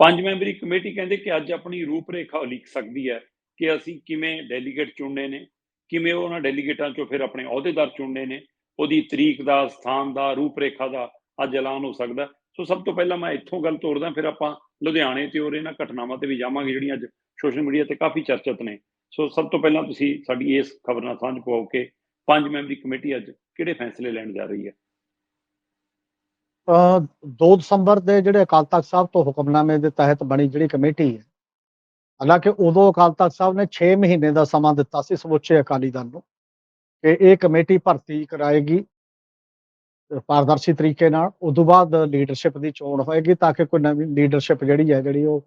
ਪੰਜ memory committee ਕਹਿੰਦੇ ਕਿ ਅੱਜ ਆਪਣੀ ਰੂਪਰੇਖਾ ਉਲੀਕ ਸਕਦੀ ਹੈ ਕਿ ਅਸੀਂ ਕਿਵੇਂ ਡੈਲੀਗੇਟ ਚੁਣਨੇ ਨੇ, ਕਿਵੇਂ ਉਹਨਾਂ ਡੈਲੀਗੇਟਾਂ ਚੋਂ ਫਿਰ ਆਪਣੇ ਅਹੁਦੇਦਾਰ ਚੁਣਨੇ ਨੇ, ਉਹਦੀ ਤਰੀਕ ਦਾ, ਸਥਾਨ ਦਾ, ਰੂਪਰੇਖਾ ਦਾ ਅੱਜ ਐਲਾਨ ਹੋ ਸਕਦਾ। ਸੋ ਸਭ ਤੋਂ ਪਹਿਲਾਂ ਮੈਂ ਇੱਥੋਂ ਗੱਲ ਤੋਰਦਾ, ਫਿਰ ਆਪਾਂ ਲੁਧਿਆਣੇ ਤੇ ਔਰ ਇਹਨਾਂ ਘਟਨਾਵਾਂ ਤੇ ਵੀ ਜਾਵਾਂਗੇ ਜਿਹੜੀਆਂ ਅੱਜ ਸੋਸ਼ਲ ਮੀਡੀਆ ਤੇ ਕਾਫੀ ਚਰਚਿਤ ਨੇ। ਸੋ ਸਭ ਤੋਂ ਪਹਿਲਾਂ ਤੁਸੀਂ ਸਾਡੀ ਇਸ ਖਬਰ ਨਾਲ ਸਾਂਝ ਪਾਓ ਕਿ ਪੰਜ ਮੈਂਬਰੀ ਕਮੇਟੀ ਅੱਜ ਕਿਹੜੇ ਫੈਸਲੇ ਲੈਣ ਜਾ ਰਹੀ ਹੈ। 2 ਦਸੰਬਰ ਦੇ ਜਿਹੜੇ ਅਕਾਲ ਤਖਤ ਸਾਹਿਬ ਤੋਂ ਹੁਕਮਨਾਮੇ ਦੇ ਤਹਿਤ ਬਣੀ ਜਿਹੜੀ ਕਮੇਟੀ ਹੈ, ਹਾਲਾਂਕਿ ਉਦੋਂ ਅਕਾਲ ਤਖਤ ਸਾਹਿਬ ਨੇ 6 ਮਹੀਨੇ ਦਾ ਸਮਾਂ ਦਿੱਤਾ ਸੀ ਸਮੁੱਚੇ ਅਕਾਲੀ ਦਲ ਨੂੰ ਕਿ ਇਹ ਕਮੇਟੀ ਭਰਤੀ ਕਰਾਏਗੀ ਪਾਰਦਰਸ਼ੀ ਤਰੀਕੇ ਨਾਲ, ਉਦੋਂ ਬਾਅਦ ਲੀਡਰਸ਼ਿਪ ਦੀ ਚੋਣ ਹੋਏਗੀ ਤਾਂ ਕਿ ਕੋਈ ਨਵੀਂ ਲੀਡਰਸ਼ਿਪ ਜਿਹੜੀ ਹੈ, ਜਿਹੜੀ ਉਹ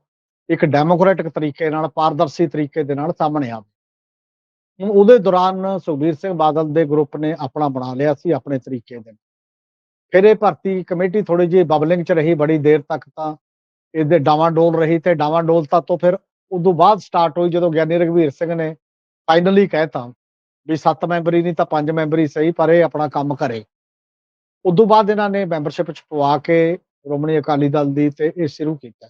ਇੱਕ ਡੈਮੋਕ੍ਰੈਟਿਕ ਤਰੀਕੇ ਨਾਲ, ਪਾਰਦਰਸ਼ੀ ਤਰੀਕੇ ਦੇ ਨਾਲ ਸਾਹਮਣੇ ਆਵੇ। ਹੁਣ ਉਹਦੇ ਦੌਰਾਨ ਸੁਖਬੀਰ ਸਿੰਘ ਬਾਦਲ ਦੇ ਗਰੁੱਪ ਨੇ ਆਪਣਾ ਬਣਾ ਲਿਆ ਸੀ ਆਪਣੇ ਤਰੀਕੇ ਦੇ ਫਿਰ ਇਹ ਭਰਤੀ ਕਮੇਟੀ ਥੋੜੀ ਜਿਹੀ ਬਬਲਿੰਗ ਚ ਰਹੀ ਬੜੀ ਦੇਰ ਤੱਕ ਤਾਂ ਇਹਦੇ ਡਾਵਾਂਡੋਲ ਰਹੀ ਤੇ ਡਾਵਾਂਡੋਲਤਾ ਤੋਂ ਫਿਰ ਉਦੋਂ ਬਾਅਦ ਸਟਾਰਟ ਹੋਈ ਜਦੋਂ ਗਿਆਨੀ ਰਘਵੀਰ ਸਿੰਘ ਨੇ ਫਾਈਨਲੀ ਕਹਿਤਾ ਵੀ 7 ਮੈਂਬਰੀ ਨਹੀਂ ਤਾਂ 5 ਮੈਂਬਰੀ ਸਹੀ ਪਰ ਇਹ ਆਪਣਾ ਕੰਮ ਕਰੇ। ਉਦੋਂ ਬਾਅਦ ਇਹਨਾਂ ਨੇ ਮੈਂਬਰਸ਼ਿਪ ਚ ਪਵਾ ਕੇ ਸ਼੍ਰੋਮਣੀ ਅਕਾਲੀ ਦਲ ਦੀ ਤੇ ਇਹ ਸ਼ੁਰੂ ਕੀਤਾ।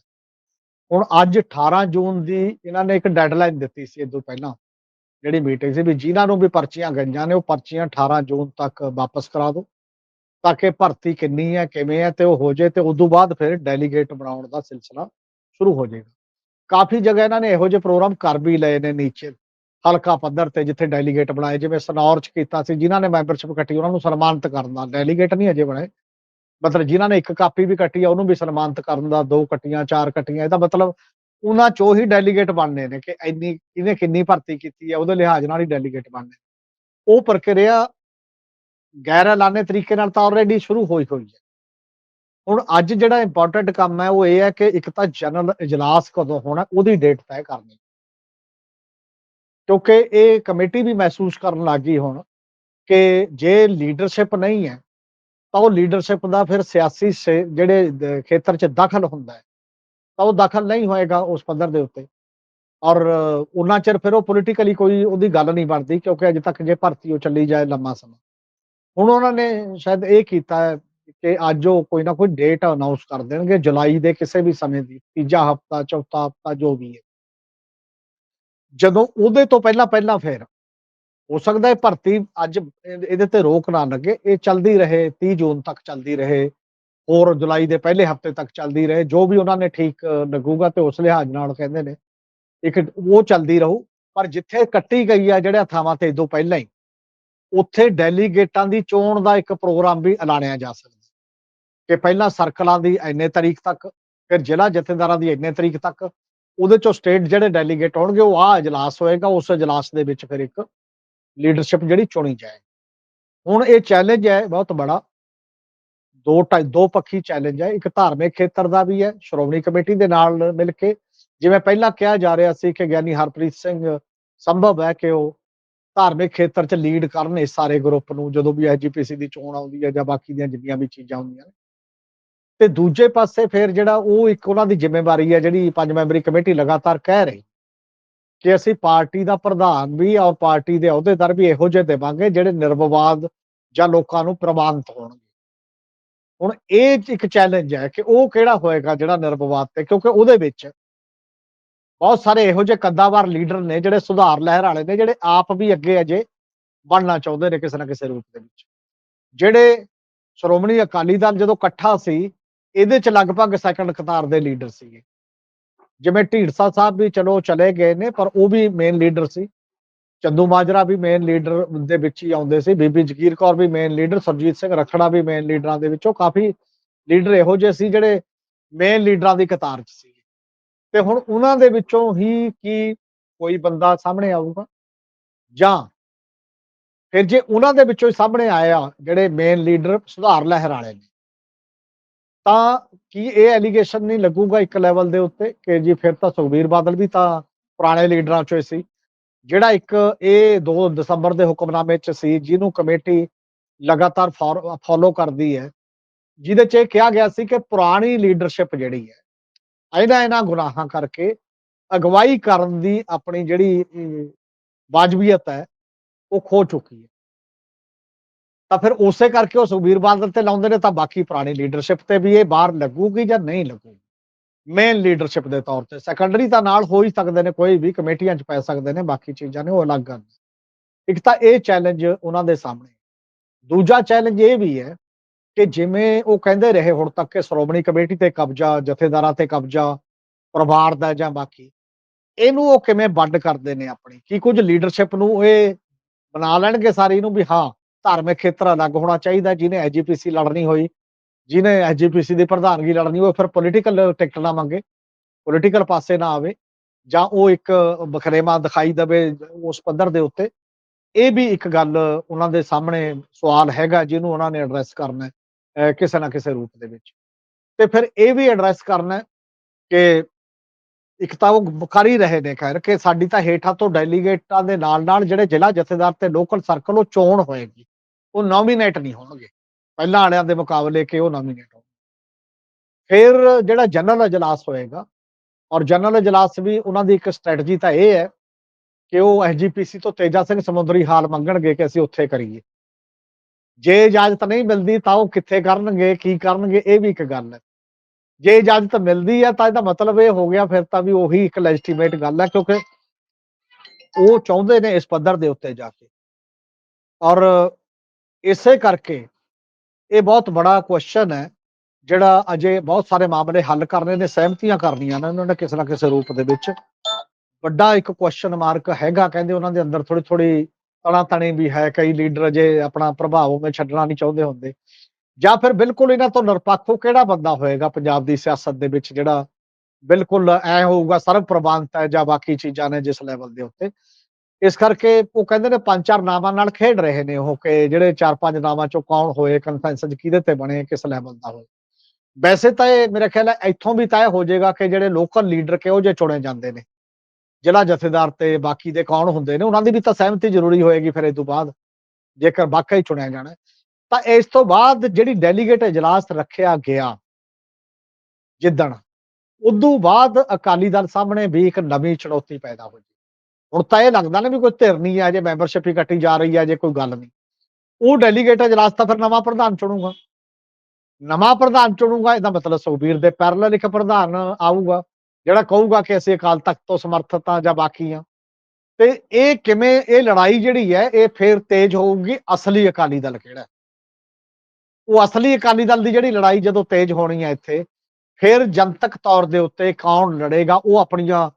ਹੁਣ ਅੱਜ 18 ਜੂਨ ਦੀ ਇਹਨਾਂ ਨੇ ਇੱਕ ਡੈਡਲਾਈਨ ਦਿੱਤੀ ਸੀ ਇਹ ਤੋਂ ਪਹਿਲਾਂ, ਜਿਹੜੀ ਮੀਟਿੰਗ ਸੀ ਵੀ ਜਿਨ੍ਹਾਂ ਨੂੰ ਵੀ ਪਰਚੀਆਂ ਗਈਆਂ ਨੇ ਉਹ ਪਰਚੀਆਂ 18 ਜੂਨ ਤੱਕ ਵਾਪਸ ਕਰਾ ਦਿਓ। ਤਾਂ ਕਿ ਭਰਤੀ ਕਿੰਨੀ ਹੈ ਕਿਵੇਂ ਹੈ ਤੇ ਉਹ ਹੋ ਜੇ ਤੇ ਉਦੋਂ ਬਾਅਦ ਫਿਰ ਡੈਲੀਗੇਟ ਬਣਾਉਣ ਦਾ ਸਿਲਸਿਲਾ ਸ਼ੁਰੂ ਹੋ ਜਾਏਗਾ। ਕਾਫੀ ਜਗ੍ਹਾ ਇਹਨਾਂ ਨੇ ਇਹੋ ਜਿਹੇ ਪ੍ਰੋਗਰਾਮ ਕਰ ਵੀ ਲਏ ਨੇ ਨੀਚੇ, ਹਲਕਾ ਪੱਧਰ ਤੇ ਜਿੱਥੇ ਡੈਲੀਗੇਟ ਬਣਾਏ, ਜਿਵੇਂ ਸਨੌਰ ਚ ਕੀਤਾ ਸੀ, ਜਿਨ੍ਹਾਂ ਨੇ ਮੈਂਬਰਸ਼ਿਪ ਕੱਟੀ, ਉਹਨਾਂ ਨੂੰ ਸਨਮਾਨਿਤ ਕਰਨ ਦਾ। ਡੈਲੀਗੇਟ ਨਹੀਂ ਅਜੇ ਬਣੇ। ਮਤਲਬ ਜਿਨ੍ਹਾਂ ਨੇ ਇੱਕ ਕਾਪੀ ਵੀ ਕੱਟੀ ਆ, ਉਹਨੂੰ ਵੀ ਸਨਮਾਨਿਤ ਕਰਨ ਦਾ, ਦੋ ਕੱਟੀਆਂ, ਚਾਰ ਕੱਟੀਆਂ, ਇਹਦਾ ਮਤਲਬ ਉਹਨਾਂ ਚੋਂ ਹੀ ਡੈਲੀਗੇਟ ਬਣਨੇ ਨੇ ਕਿ ਇੰਨੀ, ਇਹਨੇ ਕਿੰਨੀ ਭਰਤੀ ਕੀਤੀ ਹੈ ਉਹਦੇ ਲਿਹਾਜ਼ ਨਾਲ ਹੀ ਡੈਲੀਗੇਟ ਬਣਨੇ ਉਹ ਪ੍ਰਕਿਰਿਆ ਗੈਰ ਐਲਾਨੇ ਤਰੀਕੇ ਨਾਲ ਤਾਂ ਆਲਰੇਡੀ ਸ਼ੁਰੂ ਹੋਈ ਹੋਈ ਹੈ। ਹੁਣ ਅੱਜ ਜਿਹੜਾ ਇੰਪੋਰਟੈਂਟ ਕੰਮ ਹੈ ਉਹ ਇਹ ਹੈ ਕਿ ਇੱਕ ਤਾਂ ਜਨਰਲ ਇਜਲਾਸ ਕਦੋਂ ਹੋਣਾ, ਉਹਦੀ ਡੇਟ ਤੈਅ ਕਰਨੀ। ਕਿਉਂਕਿ ਇਹ ਕਮੇਟੀ ਵੀ ਮਹਿਸੂਸ ਕਰਨ ਲੱਗੀ ਹੁਣ ਕਿ ਜੇ ਲੀਡਰਸ਼ਿਪ ਨਹੀਂ ਹੈ, ਤਾਂ ਉਹ ਲੀਡਰਸ਼ਿਪ ਦਾ ਫਿਰ ਸਿਆਸੀ ਸੇ- ਜਿਹੜੇ ਖੇਤਰ 'ਚ ਦਖਲ ਹੁੰਦਾ ਹੈ, ਤਾਂ ਉਹ ਦਖਲ ਨਹੀਂ ਹੋਏਗਾ ਉਸ ਪੱਧਰ ਦੇ ਉੱਤੇ। ਔਰ ਉਹਨਾਂ ਚਿਰ ਫਿਰ ਉਹ ਪੋਲੀਟੀਕਲੀ ਕੋਈ ਉਹਦੀ ਗੱਲ ਨਹੀਂ ਬਣਦੀ, ਕਿਉਂਕਿ ਅਜੇ ਤੱਕ ਜੇ ਭਰਤੀ ਉਹ ਚੱਲੀ ਜਾਏ ਲੰਮਾ ਸਮਾਂ। ਹੁਣ ਉਹਨਾਂ ਨੇ ਸ਼ਾਇਦ ਇਹ ਕੀਤਾ ਹੈ ਕਿ ਅੱਜ ਉਹ ਕੋਈ ਨਾ ਕੋਈ ਡੇਟ ਅਨਾਉਂਸ ਕਰ ਦੇਣਗੇ ਜੁਲਾਈ ਦੇ ਕਿਸੇ ਵੀ ਸਮੇਂ ਦੀ ਤੀਜਾ ਹਫਤਾ ਚੌਥਾ ਹਫਤਾ ਜੋ ਵੀ ਹੈ। ਜਦੋਂ ਉਹਦੇ ਤੋਂ ਪਹਿਲਾਂ ਪਹਿਲਾਂ ਫਿਰ ਹੋ ਸਕਦਾ ਹੈ ਭਰਤੀ ਅੱਜ ਇਹਦੇ ਤੇ ਰੋਕ ਨਾ ਲੱਗੇ ਇਹ ਚੱਲਦੀ ਰਹੇ 30 ਜੂਨ ਤੱਕ ਚੱਲਦੀ ਰਹੇ ਹੋਰ ਜੁਲਾਈ ਦੇ ਪਹਿਲੇ ਹਫ਼ਤੇ ਤੱਕ ਚੱਲਦੀ ਰਹੇ ਜੋ ਵੀ ਉਹਨਾਂ ਨੇ ਠੀਕ ਅ, ਲੱਗੂਗਾ ਤੇ ਉਸ ਲਿਹਾਜ਼ ਨਾਲ ਕਹਿੰਦੇ ਨੇ ਇੱਕ ਉਹ ਚੱਲਦੀ ਰਹੂ ਪਰ ਜਿੱਥੇ ਕੱਟੀ ਗਈ ਆ ਜਿਹੜੇ ਥਾਵਾਂ ਤੇ ਇਦੋਂ ਪਹਿਲਾਂ ਹੀ ਉੱਥੇ ਡੈਲੀਗੇਟਾਂ ਦੀ ਚੋਣ ਦਾ ਇੱਕ ਪ੍ਰੋਗਰਾਮ ਵੀ ਐਲਾਨਿਆ ਜਾ ਸਕਦਾ ਕਿ ਪਹਿਲਾਂ ਸਰਕਲਾਂ ਦੀ ਇੰਨੇ ਤਰੀਕ ਤੱਕ, ਫਿਰ ਜ਼ਿਲ੍ਹਾ ਜਥੇਦਾਰਾਂ ਦੀ ਇੰਨੇ ਤਰੀਕ ਤੱਕ, ਉਹਦੇ ਚੋਂ ਸਟੇਟ ਜਿਹੜੇ ਡੈਲੀਗੇਟ ਹੋਣਗੇ, ਉਹ ਆ ਇਜਲਾਸ ਹੋਏਗਾ, ਉਸ ਇਜਲਾਸ ਦੇ ਵਿੱਚ ਫਿਰ ਇੱਕ ਲੀਡਰਸ਼ਿਪ ਜਿਹੜੀ ਚੁਣੀ ਜਾਏ ਹੁਣ ਇਹ ਚੈਲੰਜ ਹੈ, ਬਹੁਤ ਬੜਾ। ਦੋ ਟਾਈ ਦੋ ਪੱਖੀ ਚੈਲੰਜ ਹੈ, ਇੱਕ ਧਾਰਮਿਕ ਖੇਤਰ ਦਾ ਵੀ ਹੈ, ਸ਼੍ਰੋਮਣੀ ਕਮੇਟੀ ਦੇ ਨਾਲ ਮਿਲ ਕੇ। ਜਿਵੇਂ ਪਹਿਲਾਂ ਕਿਹਾ ਜਾ ਰਿਹਾ ਸੀ ਕਿ ਗਿਆਨੀ ਹਰਪ੍ਰੀਤ ਸਿੰਘ ਸੰਭਵ ਹੈ ਕਿ ਉਹ ਧਾਰਮਿਕ ਖੇਤਰ 'ਚ ਲੀਡ ਕਰਨ ਇਸ ਸਾਰੇ ਗਰੁੱਪ ਨੂੰ, ਜਦੋਂ ਵੀ ਐਜੀਪੀਸੀ ਦੀ ਚੋਣ ਆਉਂਦੀ ਹੈ ਜਾਂ ਬਾਕੀ ਦੀਆਂ ਜਿੰਨੀਆਂ ਵੀ ਚੀਜ਼ਾਂ ਹੁੰਦੀਆਂ ਨੇ। ਤੇ ਦੂਜੇ ਪਾਸੇ ਫਿਰ ਜਿਹੜਾ ਉਹ ਇੱਕ ਉਹਨਾਂ ਦੀ ਜ਼ਿੰਮੇਵਾਰੀ ਹੈ, ਜਿਹੜੀ ਪੰਜ ਮੈਂਬਰੀ ਕਮੇਟੀ ਲਗਾਤਾਰ ਕਹਿ ਰਹੀ ਕਿ ਅਸੀਂ ਪਾਰਟੀ ਦਾ ਪ੍ਰਧਾਨ ਵੀ ਔਰ ਪਾਰਟੀ ਦੇ ਅਹੁਦੇਦਾਰ ਵੀ ਇਹੋ ਜਿਹੇ ਦੇਵਾਂਗੇ ਜਿਹੜੇ ਨਿਰਵਵਾਦ ਜਾਂ ਲੋਕਾਂ ਨੂੰ ਪ੍ਰਵਾਨਿਤ ਹੋਣਗੇ। ਹੁਣ ਇਹ ਇੱਕ ਚੈਲੰਜ ਹੈ ਕਿ ਉਹ ਕਿਹੜਾ ਹੋਏਗਾ ਜਿਹੜਾ ਨਿਰਵਵਾਦ ਤੇ, ਕਿਉਂਕਿ ਉਹਦੇ ਵਿੱਚ ਬਹੁਤ ਸਾਰੇ ਇਹੋ ਜਿਹੇ ਕੱਦਾਵਾਰ ਲੀਡਰ ਨੇ ਜਿਹੜੇ ਸੁਧਾਰ ਲਹਿਰ ਵਾਲੇ ਨੇ, ਜਿਹੜੇ ਆਪ ਵੀ ਅੱਗੇ ਅਜੇ ਬਣਨਾ ਚਾਹੁੰਦੇ ਨੇ ਕਿਸੇ ਨਾ ਕਿਸੇ ਰੂਪ ਦੇ ਵਿੱਚ। ਜਿਹੜੇ ਸ਼੍ਰੋਮਣੀ ਅਕਾਲੀ ਦਲ ਜਦੋਂ ਇਕੱਠਾ ਸੀ, ਇਹਦੇ ਚ ਲਗਭਗ ਸੈਕੰਡ ਕਤਾਰ ਦੇ ਲੀਡਰ ਸੀਗੇ। ਜਿਵੇਂ ਢੀਂਡਸਾ ਸਾਹਿਬ ਵੀ ਚਲੋ ਚਲੇ ਗਏ ਨੇ, ਪਰ ਉਹ ਵੀ ਮੇਨ ਲੀਡਰ ਸੀ। ਚੰਦੂ ਮਾਜਰਾ ਵੀ ਮੇਨ ਲੀਡਰ ਦੇ ਵਿੱਚ ਹੀ ਆਉਂਦੇ ਸੀ। ਬੀਬੀ ਜਗੀਰ ਕੌਰ ਵੀ ਮੇਨ ਲੀਡਰ ਸਰਜੀਤ ਸਿੰਘ ਰਖੜਾ ਵੀ ਮੇਨ ਲੀਡਰਾਂ ਦੇ ਵਿੱਚੋਂ। ਕਾਫੀ ਲੀਡਰ ਇਹੋ ਜਿਹੇ ਸੀ ਜਿਹੜੇ ਮੇਨ ਲੀਡਰਾਂ ਦੀ ਕਤਾਰ 'ਚ ਸੀ। ਤੇ ਹੁਣ ਉਹਨਾਂ ਦੇ ਵਿੱਚੋਂ ਹੀ ਕੀ ਕੋਈ ਬੰਦਾ ਸਾਹਮਣੇ ਆਊਗਾ? ਜਾਂ ਫਿਰ ਜੇ ਉਹਨਾਂ ਦੇ ਵਿੱਚੋਂ ਸਾਹਮਣੇ ਆਇਆ ਜਿਹੜੇ ਮੇਨ ਲੀਡਰ ਸੁਧਾਰ ਲਹਿਰ ਵਾਲੇ ਨੇ, ਤਾਂ ਕੀ ਇਹ ਐਲੀਗੇਸ਼ਨ ਨਹੀਂ ਲੱਗੂਗਾ ਇੱਕ ਲੈਵਲ ਦੇ ਉੱਤੇ ਕਿ ਜੀ ਫਿਰ ਤਾਂ ਸੁਖਬੀਰ ਬਾਦਲ ਵੀ ਤਾਂ ਪੁਰਾਣੇ ਲੀਡਰਾਂ ਚੋਂ ਹੀ ਸੀ, ਜਿਹੜਾ ਇੱਕ ਇਹ 2 ਦਸੰਬਰ ਦੇ ਹੁਕਮਨਾਮੇ 'ਚ ਸੀ, ਜਿਹਨੂੰ ਕਮੇਟੀ ਲਗਾਤਾਰ ਫੋਲੋ ਕਰਦੀ ਹੈ, ਜਿਹਦੇ 'ਚ ਇਹ ਕਿਹਾ ਗਿਆ ਸੀ ਕਿ ਪੁਰਾਣੀ ਲੀਡਰਸ਼ਿਪ ਜਿਹੜੀ ਹੈ ਇਹਨਾਂ ਇਹਨਾਂ ਗੁਨਾਹਾਂ ਕਰਕੇ ਅਗਵਾਈ ਕਰਨ ਦੀ ਆਪਣੀ ਜਿਹੜੀ ਵਾਜਬੀਅਤ ਹੈ, ਉਹ ਖੋ ਚੁੱਕੀ ਹੈ। ਤਾਂ ਫਿਰ ਉਸੇ ਕਰਕੇ ਉਹ ਸੁਖਬੀਰ ਬਾਦਲ ਤੇ ਲਾਉਂਦੇ ਨੇ, ਤਾਂ ਬਾਕੀ ਪੁਰਾਣੀ ਲੀਡਰਸ਼ਿਪ ਤੇ ਵੀ ਇਹ ਬਾਹਰ ਲੱਗੂਗੀ ਜਾਂ ਨਹੀਂ ਲੱਗੂਗੀ? ਮੇਨ ਲੀਡਰਸ਼ਿਪ ਦੇ ਤੌਰ ਤੇ। ਸੈਕੰਡਰੀ ਤਾਂ ਨਾਲ ਹੋ ਹੀ ਸਕਦੇ ਨੇ, ਕੋਈ ਵੀ ਕਮੇਟੀਆਂ 'ਚ ਪੈ ਸਕਦੇ ਨੇ, ਬਾਕੀ ਚੀਜ਼ਾਂ ਨੇ, ਉਹ ਅਲੱਗ ਗੱਲ। ਇੱਕ ਤਾਂ ਇਹ ਚੈਲੰਜ ਉਹਨਾਂ ਦੇ ਸਾਹਮਣੇ। ਦੂਜਾ ਚੈਲੰਜ ਇਹ ਵੀ ਹੈ ਕਿ ਜਿਵੇਂ ਉਹ ਕਹਿੰਦੇ ਰਹੇ ਹੁਣ ਤੱਕ ਕਿ ਸ਼੍ਰੋਮਣੀ ਕਮੇਟੀ ਤੇ ਕਬਜ਼ਾ, ਜਥੇਦਾਰਾਂ ਤੇ ਕਬਜ਼ਾ, ਪਰਿਵਾਰ ਦਾ ਜਾਂ ਬਾਕੀ, ਇਹਨੂੰ ਉਹ ਕਿਵੇਂ ਵੰਡ ਕਰਦੇ ਨੇ ਆਪਣੀ? ਕੀ ਕੁਝ ਲੀਡਰਸ਼ਿਪ ਨੂੰ ਇਹ ਬਣਾ ਲੈਣਗੇ ਸਾਰੀ ਨੂੰ ਵੀ ਹਾਂ, ਧਾਰਮਿਕ ਖੇਤਰ ਅਲੱਗ ਹੋਣਾ ਚਾਹੀਦਾ, ਜਿਹਨੇ ਐਜੀਪੀਸੀ ਲੜਨੀ ਹੋਈ, ਜਿਹਨੇ ਐਜੀਪੀਸੀ ਦੀ ਪ੍ਰਧਾਨਗੀ ਲੜਨੀ ਹੋਈ, ਫਿਰ ਪੋਲੀਟੀਕਲ ਟਿਕਟ ਨਾ ਮੰਗੇ ਪੋਲੀਟੀਕਲ ਪਾਸੇ ਨਾ ਆਵੇ, ਜਾਂ ਉਹ ਇੱਕ ਬਖਰੇਵਾ ਦਿਖਾਈ ਦੇਵੇ ਉਸ ਪੱਧਰ ਦੇ ਉੱਤੇ, ਇਹ ਵੀ ਇੱਕ ਗੱਲ ਉਹਨਾਂ ਦੇ ਸਾਹਮਣੇ ਸਵਾਲ ਹੈਗਾ ਜਿਹਨੂੰ ਉਹਨਾਂ ਨੇ ਐਡਰੈਸ ਕਰਨਾ ਹੈ। ਕਿਸੇ ਨਾ ਕਿਸੇ ਰੂਪ ਦੇ ਵਿੱਚ। ਤੇ ਫਿਰ ਇਹ ਵੀ ਐਡਰੈਸ ਕਰਨਾ ਕਿ ਇੱਕ ਤਾਂ ਉਹ ਕਰ ਹੀ ਰਹੇ ਨੇ, ਖੈਰ, ਕਿ ਸਾਡੀ ਤਾਂ ਹੇਠਾਂ ਤੋਂ ਡੈਲੀਗੇਟਾਂ ਦੇ ਨਾਲ ਨਾਲ ਜਿਹੜੇ ਜ਼ਿਲ੍ਹਾ ਜਥੇਦਾਰ ਤੇ ਲੋਕਲ ਸਰਕਲ ਉਹ ਚੋਣ ਹੋਏਗੀ। ਉਹ ਨੋਮੀਨੇਟ ਨਹੀਂ ਹੋਣਗੇ। ਪਹਿਲਾਂ ਵਾਲਿਆਂ ਦੇ ਮੁਕਾਬਲੇ ਕਿ ਉਹ ਨੋਮੀਨੇਟ ਹੋਣਗੇ ਫਿਰ ਜਿਹੜਾ ਜਨਰਲ ਅਜਲਾਸ ਹੋਏਗਾ, ਔਰ ਜਨਰਲ ਅਜਲਾਸ ਵੀ ਉਹਨਾਂ ਦੀ ਇੱਕ ਸਟ੍ਰੈਟਜੀ ਤਾਂ ਇਹ ਹੈ ਕਿ ਉਹ ਐਸਜੀਪੀਸੀ ਤੋਂ ਤੇਜਾ ਸਿੰਘ ਸਮੁੰਦਰੀ ਹਾਲ ਮੰਗਣਗੇ ਕਿ ਅਸੀਂ ਉੱਥੇ ਕਰੀਏ। ਜੇ ਇਜਾਜ਼ਤ ਨਹੀਂ ਮਿਲਦੀ ਤਾਂ ਉਹ ਕਿੱਥੇ ਕਰਨਗੇ, ਕੀ ਕਰਨਗੇ, ਇਹ ਵੀ ਇੱਕ ਗੱਲ ਹੈ। ਜੇ ਇਜਾਜ਼ਤ ਮਿਲਦੀ ਹੈ ਤਾਂ ਇਹਦਾ ਮਤਲਬ ਇਹ ਹੋ ਗਿਆ ਫਿਰ ਤਾਂ ਵੀ ਉਹੀ ਇੱਕ ਲੈਜੀਟੀਮੇਟ ਗੱਲ ਹੈ ਕਿਉਂਕਿ ਉਹ ਚਾਹੁੰਦੇ ਨੇ ਇਸ ਪੱਧਰ ਦੇ ਉੱਤੇ ਜਾ ਕੇ। ਔਰ ਇਸੇ ਕਰਕੇ ਇਹ ਬਹੁਤ ਬੜਾ ਕੁਐਸਚਨ ਹੈ ਜਿਹੜਾ ਅਜੇ ਬਹੁਤ ਸਾਰੇ ਮਾਮਲੇ ਹੱਲ ਕਰਨੇ ਨੇ, ਸਹਿਮਤੀਆਂ ਕਰਨੀਆਂ ਨੇ ਉਹਨਾਂ ਨੇ ਕਿਸੇ ਨਾ ਕਿਸੇ ਰੂਪ ਦੇ ਵਿੱਚ। ਵੱਡਾ ਇੱਕ ਕੁਐਸਚਨ ਮਾਰਕ ਹੈਗਾ, ਕਹਿੰਦੇ ਉਹਨਾਂ ਦੇ ਅੰਦਰ ਥੋੜੀ ਥੋੜੀ ਤਣਾ ਤਣੀ ਵੀ ਹੈ, ਕਈ ਲੀਡਰ ਅਜੇ ਆਪਣਾ ਪ੍ਰਭਾਵ ਉਹਨੇ ਛੱਡਣਾ ਨਹੀਂ ਚਾਹੁੰਦੇ ਹੁੰਦੇ। ਜਾਂ ਫਿਰ ਬਿਲਕੁਲ ਇਹਨਾਂ ਤੋਂ ਨਿਰਪੱਖ ਕਿਹੜਾ ਬੰਦਾ ਹੋਏਗਾ ਪੰਜਾਬ ਦੀ ਸਿਆਸਤ ਦੇ ਵਿੱਚ ਜਿਹੜਾ ਬਿਲਕੁਲ ਐ ਹੋਊਗਾ ਸਰਵ ਪ੍ਰਬੰਧਤ ਜਾਂ ਬਾਕੀ ਚੀਜ਼ਾਂ ਨੇ ਜਿਸ ਲੈਵਲ ਦੇ ਉੱਤੇ। ਇਸ ਕਰਕੇ ਉਹ ਕਹਿੰਦੇ ਨੇ ਪੰਜ ਚਾਰ ਨਾਵਾਂ ਨਾਲ ਖੇਡ ਰਹੇ ਨੇ ਉਹ ਕਿ ਜਿਹੜੇ ਚਾਰ ਪੰਜ ਨਾਵਾਂ ਚੋਂ ਕੌਣ ਹੋਏ ਕਨਫੈਂਸਸ ਕਿਹਦੇ ਤੇ ਬਣੇ, ਕਿਸ ਲੈਵਲ ਦਾ ਹੋਏ। ਵੈਸੇ ਤਾਂ ਇਹ ਮੇਰੇ ਖਿਆਲ ਹੈ ਇੱਥੋਂ ਵੀ ਤੈਅ ਹੋ ਜਾਏਗਾ ਕਿ ਜਿਹੜੇ ਲੋਕਲ ਲੀਡਰ ਕਿਹੋ ਜਿਹੇ ਚੁਣੇ ਜਾਂਦੇ ਨੇ। ਜ਼ਿਲ੍ਹਾ ਜਥੇਦਾਰ ਤੇ ਬਾਕੀ ਦੇ ਕੌਣ ਹੁੰਦੇ ਨੇ, ਉਹਨਾਂ ਦੀ ਵੀ ਤਾਂ ਸਹਿਮਤੀ ਜ਼ਰੂਰੀ ਹੋਏਗੀ ਫਿਰ ਇਹ ਤੋਂ ਬਾਅਦ, ਜੇਕਰ ਵਾਕਈ ਚੁਣਿਆ ਜਾਣਾ ਤਾਂ ਇਸ ਤੋਂ ਬਾਅਦ ਜਿਹੜੀ ਡੈਲੀਗੇਟ ਇਜਲਾਸ ਰੱਖਿਆ ਗਿਆ ਜਿੱਦਣ, ਉਦੋਂ ਬਾਅਦ ਅਕਾਲੀ ਦਲ ਸਾਹਮਣੇ ਵੀ ਇੱਕ ਨਵੀਂ ਚੁਣੌਤੀ ਪੈਦਾ ਹੋਈ। ਹੁਣ ਤਾਂ ਇਹ ਲੱਗਦਾ ਨਾ ਵੀ ਕੋਈ ਧਿਰ ਨਹੀਂ ਹੈ ਜੇ ਮੈਂਬਰਸ਼ਿਪ ਹੀ ਕੱਟੀ ਜਾ ਰਹੀ ਹੈ ਜੇ ਕੋਈ ਗੱਲ ਨਹੀਂ। ਉਹ ਡੈਲੀਗੇਟ ਇਜਲਾਸ ਤਾਂ ਫਿਰ ਨਵਾਂ ਪ੍ਰਧਾਨ ਚੁਣੂਗਾ। ਨਵਾਂ ਪ੍ਰਧਾਨ ਚੁਣੂਗਾ, ਇਹਦਾ ਮਤਲਬ ਸੁਖਬੀਰ ਦੇ ਪੈਰਲਲ ਇੱਕ ਪ੍ਰਧਾਨ ਆਊਗਾ। ਜਿਹੜਾ ਕਹੂਗਾ ਕਿ ਅਸੀਂ ਅਕਾਲ ਤਖਤ ਤੋਂ ਸਮਰਥਿਤ ਹਾਂ ਜਾਂ ਬਾਕੀ ਹਾਂ। ਤੇ ਇਹ ਕਿਵੇਂ, ਇਹ ਲੜਾਈ ਜਿਹੜੀ ਹੈ, ਇਹ ਫੇਰ ਤੇਜ਼ ਹੋਊਗੀ, ਅਸਲੀ ਅਕਾਲੀ ਦਲ ਕਿਹੜਾ ਉਹ ਅਸਲੀ ਅਕਾਲੀ ਦਲ ਦੀ ਜਿਹੜੀ ਲੜਾਈ ਜਦੋਂ ਤੇਜ਼ ਹੋਣੀ ਹੈ ਇੱਥੇ, ਫਿਰ ਜਨਤਕ ਤੌਰ ਦੇ ਉੱਤੇ ਕੌਣ ਲੜੇਗਾ, ਉਹ ਆਪਣੀਆਂ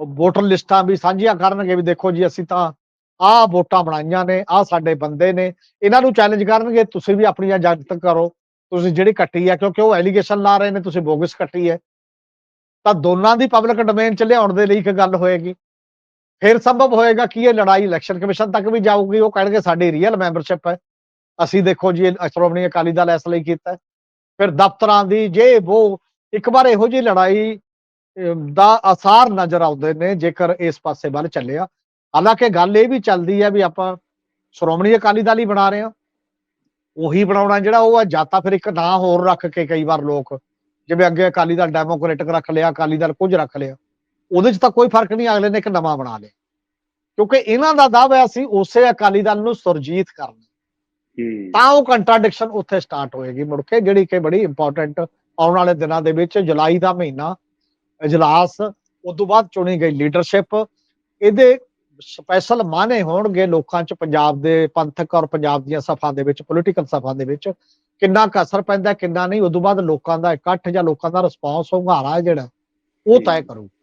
ਵੋਟਰ ਲਿਸਟਾਂ ਵੀ ਸਾਂਝੀਆਂ ਕਰਨਗੇ ਵੀ ਦੇਖੋ ਜੀ, ਅਸੀਂ ਤਾਂ ਆਹ ਵੋਟਾਂ ਬਣਾਈਆਂ ਨੇ, ਆਹ ਸਾਡੇ ਬੰਦੇ ਨੇ, ਇਹਨਾਂ ਨੂੰ ਚੈਲੰਜ ਕਰਨਗੇ, ਤੁਸੀਂ ਵੀ ਆਪਣੀਆਂ ਜਨਤਕ ਕਰੋ, ਤੁਸੀਂ ਜਿਹੜੀ ਕੱਟੀ ਹੈ, ਕਿਉਂਕਿ ਉਹ ਐਲੀਗੇਸ਼ਨ ਲਾ ਰਹੇ ਨੇ, ਤੁਸੀਂ ਬੋਗਸ ਕੱਟੀ ਹੈ। ਤਾਂ ਦੋਨਾਂ ਦੀ ਪਬਲਿਕ ਡੋਮੇਨ ਚ ਲਿਆਉਣ ਦੇ ਲਈ ਇੱਕ ਗੱਲ ਹੋਏਗੀ। ਫਿਰ ਸੰਭਵ ਹੋਏਗਾ ਕਿ ਇਹ ਲੜਾਈ ਇਲੈਕਸ਼ਨ ਕਮਿਸ਼ਨ ਤੱਕ ਵੀ ਜਾਊਗੀ, ਉਹ ਕਹਿਣਗੇ ਸਾਡੀ ਰੀਅਲ ਮੈਂਬਰਸ਼ਿਪ ਹੈ। ਅਸੀਂ ਦੇਖੋ ਜੀ ਇਹ ਸ਼੍ਰੋਮਣੀ ਅਕਾਲੀ ਦਲ ਇਸ ਲਈ ਕੀਤਾ ਫਿਰ ਦਫ਼ਤਰਾਂ ਦੀ ਜੇ ਉਹ ਇੱਕ ਵਾਰ ਇਹੋ ਜਿਹੀ ਲੜਾਈ ਦਾ ਅਸਾਰ ਨਜ਼ਰ ਆਉਂਦੇ ਨੇ, ਜੇਕਰ ਇਸ ਪਾਸੇ ਵੱਲ ਚੱਲਿਆ। ਹਾਲਾਂਕਿ ਗੱਲ ਇਹ ਵੀ ਚੱਲਦੀ ਹੈ ਵੀ ਆਪਾਂ ਸ਼੍ਰੋਮਣੀ ਅਕਾਲੀ ਦਲ ਹੀ ਬਣਾ ਰਹੇ ਹਾਂ। ਉਹੀ ਬਣਾਉਣਾ ਜਿਹੜਾ ਉਹ ਆ, ਜਾਂ ਤਾਂ ਫਿਰ ਇੱਕ ਨਾਂ ਹੋਰ ਰੱਖ ਕੇ ਕਈ ਵਾਰ ਲੋਕ ਜਿਵੇਂ ਅੱਗੇ ਅਕਾਲੀ ਦਲ ਡੈਮੋਕ੍ਰੈਟਿਕ ਰੱਖ ਲਿਆ ਅਕਾਲੀ ਦਲ ਕੁਝ ਰੱਖ ਲਿਆ ਉਹਦੇ 'ਚ ਤਾਂ ਕੋਈ ਫ਼ਰਕ ਨਹੀਂ ਅਗਲੇ ਨੇ ਇੱਕ ਨਵਾਂ ਬਣਾ ਲਿਆ। ਕਿਉਂਕਿ ਇਹਨਾਂ ਦਾ ਦਾਅਵਾ ਸੀ ਉਸੇ ਅਕਾਲੀ ਦਲ ਨੂੰ ਸੁਰਜੀਤ ਕਰਨਾ। ਤਾਂ ਉਹ ਕੰਟਰਾਡਿਕਸ਼ਨ ਉੱਥੇ ਸਟਾਰਟ ਹੋਏਗੀ ਮੁੜ ਕੇ ਜਿਹੜੀ ਕਿ ਬੜੀ ਇੰਪੋਰਟੈਂਟ ਆਉਣ ਵਾਲੇ ਦਿਨਾਂ ਦੇ ਵਿੱਚ ਜੁਲਾਈ ਦਾ ਮਹੀਨਾ ਇਜਲਾਸ ਉਸ ਤੋਂ ਬਾਅਦ ਚੁਣੀ ਗਈ ਲੀਡਰਸ਼ਿਪ ਇਹਦੇ ਸਪੈਸ਼ਲ ਮਾਨੇ ਹੋਣਗੇ ਲੋਕਾਂ 'ਚ ਪੰਜਾਬ ਦੇ ਪੰਥਕ ਔਰ ਪੰਜਾਬ ਦੀਆਂ ਸਭਾ ਦੇ ਵਿੱਚ ਪੋਲੀਟੀਕਲ ਸਭਾ ਦੇ ਵਿੱਚ। ਕਿੰਨਾ ਕੁ ਅਸਰ ਪੈਂਦਾ ਕਿੰਨਾ ਨਹੀਂ ਉਸ ਤੋਂ ਬਾਅਦ ਲੋਕਾਂ ਦਾ ਇਕੱਠ ਜਾਂ ਲੋਕਾਂ ਦਾ ਰਿਸਪਾਂਸ ਹੁੰਗਾਰਾ ਜਿਹੜਾ ਉਹ ਤੈਅ ਕਰੂ